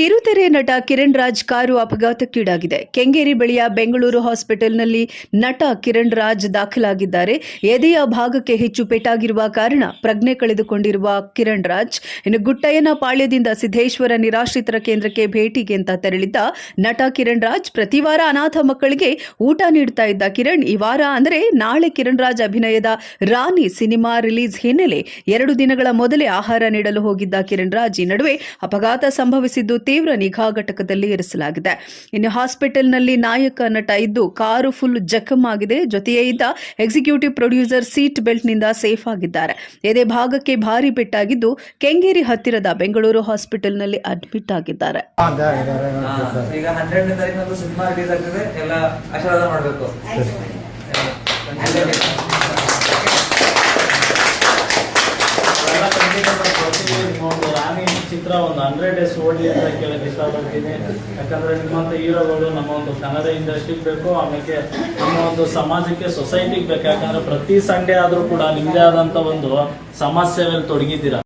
ಕಿರುತೆರೆ ನಟ ಕಿರಣ್ ರಾಜ್ ಕಾರು ಅಪಘಾತಕ್ಕೀಡಾಗಿದೆ. ಕೆಂಗೇರಿ ಬಳಿಯ ಬೆಂಗಳೂರು ಹಾಸ್ಪಿಟಲ್ನಲ್ಲಿ ನಟ ಕಿರಣ್ ರಾಜ್ ದಾಖಲಾಗಿದ್ದಾರೆ. ಎದೆಯ ಭಾಗಕ್ಕೆ ಹೆಚ್ಚು ಪೆಟ್ಟಾಗಿರುವ ಕಾರಣ ಪ್ರಜ್ಞೆ ಕಳೆದುಕೊಂಡಿರುವ ಕಿರಣ್ ರಾಜ್, ಇನ್ನು ಗುಟ್ಟಯ್ಯನ ಪಾಳ್ಯದಿಂದ ಸಿದ್ದೇಶ್ವರ ನಿರಾಶ್ರಿತರ ಕೇಂದ್ರಕ್ಕೆ ಭೇಟಿಗೆ ಅಂತ ತೆರಳಿದ್ದ ನಟ ಕಿರಣ್ ರಾಜ್, ಪ್ರತಿ ವಾರ ಅನಾಥ ಮಕ್ಕಳಿಗೆ ಊಟ ನೀಡ್ತಾ ಇದ್ದ ಕಿರಣ್, ಈ ವಾರ ಅಂದರೆ ನಾಳೆ ಕಿರಣ್ ರಾಜ್ ಅಭಿನಯದ ರಾಣಿ ಸಿನಿಮಾ ರಿಲೀಸ್ ಹಿನ್ನೆಲೆ ಎರಡು ದಿನಗಳ ಮೊದಲೇ ಆಹಾರ ನೀಡಲು ಹೋಗಿದ್ದ ಕಿರಣ್ ರಾಜ್, ಈ ನಡುವೆ ಅಪಘಾತ ಸಂಭವಿಸಿದ್ದು ತೀವ್ರ ನಿಗಾ ಘಟಕದಲ್ಲಿ ಇರಿಸಲಾಗಿದೆ. ಇನ್ನು ಹಾಸ್ಪಿಟಲ್ನಲ್ಲಿ ನಾಯಕ ನಟ ಇದ್ದು ಕಾರು ಫುಲ್ ಜಖಮ್ ಆಗಿದೆ. ಜೊತೆಯೇ ಇದ್ದ ಎಕ್ಸಿಕ್ಯೂಟಿವ್ ಪ್ರೊಡ್ಯೂಸರ್ ಸೀಟ್ ಬೆಲ್ಟ್ನಿಂದ ಸೇಫ್ ಆಗಿದ್ದಾರೆ. ಎದೆ ಭಾಗಕ್ಕೆ ಭಾರಿ ಪೆಟ್ಟಾಗಿದ್ದು ಕೆಂಗೇರಿ ಹತ್ತಿರದ ಬೆಂಗಳೂರು ಹಾಸ್ಪಿಟಲ್ನಲ್ಲಿ ಅಡ್ಮಿಟ್ ಆಗಿದ್ದಾರೆ. ಈಗ ಹನ್ನೆರಡನೇ ತಾರೀಕು ಸಿನಿಮಾ ರಿಲೀಸ್ ಆಗ್ತದೆ. ಎಲ್ಲ ಆಶೀರ್ವಾದ ಮಾಡಬೇಕು ಎಲ್ಲ ಖಂಡಿತ ಬರ್ತೀವಿ. ನಿಮ್ಮ ಒಂದು ರಾಣಿ ಚಿತ್ರ ಒಂದು ಹಂಡ್ರೆಡ್ ಡೇಸ್ ಓಡಲಿ ಅಂತ ಕೇಳಕ್ಕೆ ಇಷ್ಟಪಡ್ತೀನಿ. ಯಾಕಂದ್ರೆ ನಿಮ್ಮಂತ ಹೀರೋಗಳು ನಮ್ಮ ಒಂದು ಕನ್ನಡ ಇಂಡಸ್ಟ್ರಿಗೆ ಬೇಕು ಆಮೇಲೆ ನಮ್ಮ ಒಂದು ಸಮಾಜಕ್ಕೆ ಸೊಸೈಟಿಗೆ ಬೇಕು. ಯಾಕಂದ್ರೆ ಪ್ರತಿ ಸಂಡೇ ಆದ್ರೂ ಕೂಡ ನಿಮ್ಮದೇ ಆದಂತ ಒಂದು ಸಮಾಜ ಸೇವೆಯಲ್ಲಿ ತೊಡಗಿದ್ದೀರಾ?